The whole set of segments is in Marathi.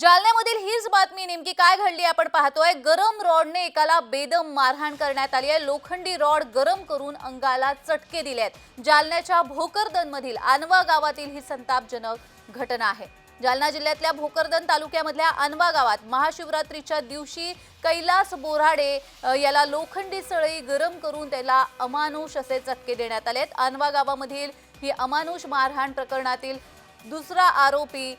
जालन्यामधील हीच बातमी नेमकी काय घडली आपण पाहतोय. गरम रॉडने एकाला बेदम मारहाण करण्यात आली आहे. लोखंडी रॉड गरम करून अंगाला चटके दिले आहेत. जालन्याच्या भोकरदन मधील गावातील ही संतापजनक घटना आहे. जालना जिल्ह्यातल्या भोकरदन तालुक्यामधल्या अनवा गावात महाशिवरात्रीच्या दिवशी कैलास बोराडे याला लोखंडी सळई गरम करून त्याला अमानुष असे चटके देण्यात आलेत. अनवा गावामधील ही अमानुष मारहाण प्रकरणातील दुसरा आरोपी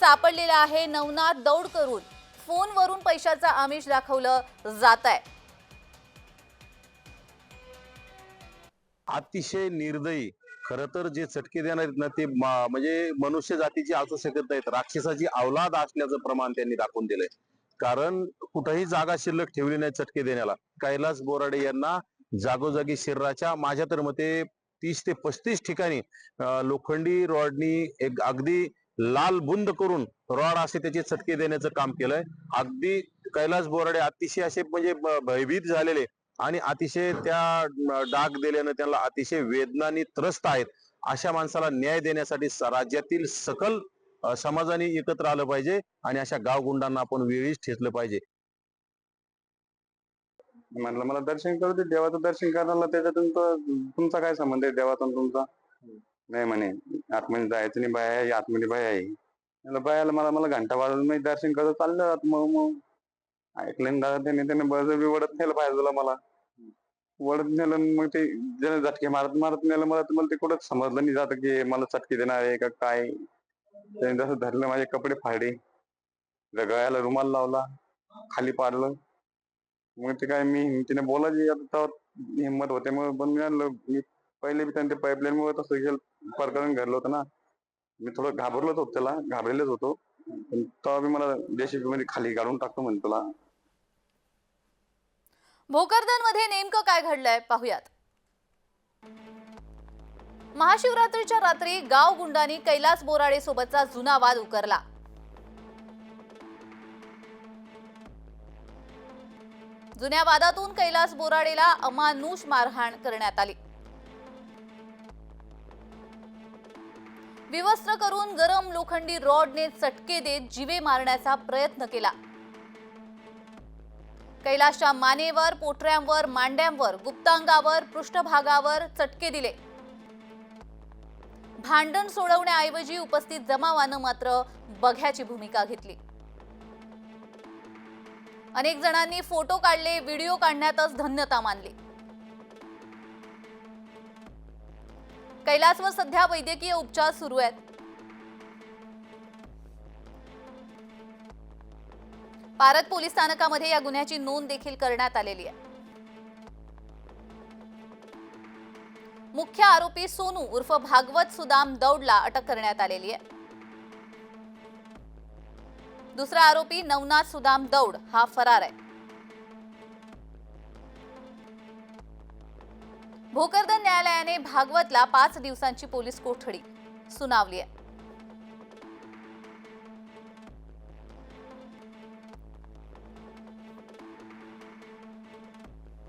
सापडलेला आहे नवनाथ दौड करून. फोनवरून पैशाचा आमिष दाखवलं जात आहे अतिशय निर्दयी. खर तर जे चटके देणार आहेत ना ते म्हणजे मनुष्य जातीची असू शकत नाहीत. राक्षसाची अवलाद असल्याचं प्रमाण त्यांनी दाखवून दिलंय. कारण कुठेही जागा शिल्लक ठेवली नाही चटके देण्याला. कैलास बोराडे यांना जागोजागी शरीराच्या माझ्या तर मते तीस ते पस्तीस ठिकाणी लोखंडी रॉडनी एक अगदी लाल बुंद करून रॉड असे त्याचे चटके देण्याचं काम केलंय. अगदी कैलास बोराडे अतिशय असे म्हणजे भयभीत झालेले आणि अतिशय त्या डाग दिल्यानं त्यांना अतिशय वेदनानी त्रस्त आहेत. अशा माणसाला न्याय देण्यासाठी राज्यातील सकल समाजाने एकत्र आलं पाहिजे आणि अशा गावगुंडांना आपण वेळीच ठेचलं पाहिजे. म्हणलं मला दर्शन करू दे देवाचं दर्शन करायला त्याच्यातून तुमचा काय संबंध आहे देवाचा तुमचा? नाही म्हणे आतमध्ये जायचं नाही बाय आहे आतमध्ये बाय आहे. म्हणलं बायाला मला मला घंटा वाजून मी दर्शन करत चाललं जात मग मग ऐकलं दादा त्याने त्याने बळजबरी वडत नेलं बाहेर मला. वडत नेलं मग ते ज्याने झटके मारत मारत नेलं मला मला ते कुठंच समजलं नाही जात की मला चटके देणार आहे का काय. त्याने जसं धरलं माझे कपडे फाडे गळ्याला रुमाल लावला खाली पाडलं. मग ते काय मी हिमतीने बोलायची आता हिंमत होते मग पण मी पहिले बी त्यांनी पाईपलाईन मुळे तसं प्रकरण घडलं होतं ना. मी थोडं घाबरलोच होतो त्याला घाबरलेच होतो. पण तेव्हा मी मला जेसीबी मध्ये खाली काढून टाकतो म्हणे तुला भोकरदनमध्ये नेमकं काय घडलंय पाहुयात. महाशिवरात्रीच्या रात्री गाव गुंडांनी कैलास बोराडे सोबतचा जुना वाद उकरला. जुन्या वादातून कैलास बोराडेला अमानुष मारहाण करण्यात आली. विवस्त्र करून गरम लोखंडी रॉडने चटके देत जिवे मारण्याचा प्रयत्न केला. कैलाशच्या मानेवर पोटऱ्यांवर मांड्यांवर गुप्तांगावर पृष्ठभागावर चटके दिले. भांडण सोडवण्याऐवजी उपस्थित जमावानं मात्र बघ्याची भूमिका घेतली. अनेक जणांनी फोटो काढले व्हिडिओ काढण्यातच धन्यता मानली. कैलासवर सध्या वैद्यकीय उपचार सुरू आहेत. पारत पोलीस स्थानकामध्ये या गुन्ह्याची नोंद देखील करण्यात आलेली आहे. मुख्य आरोपी सोनू उर्फ भागवत सुदाम दौडला अटक करण्यात आलेली आहे. दुसरा आरोपी नवनाथ सुदाम दौड हा फरार आहे. भोकरदन न्यायालयाने भागवतला पाच दिवसांची पोलीस कोठडी सुनावली आहे.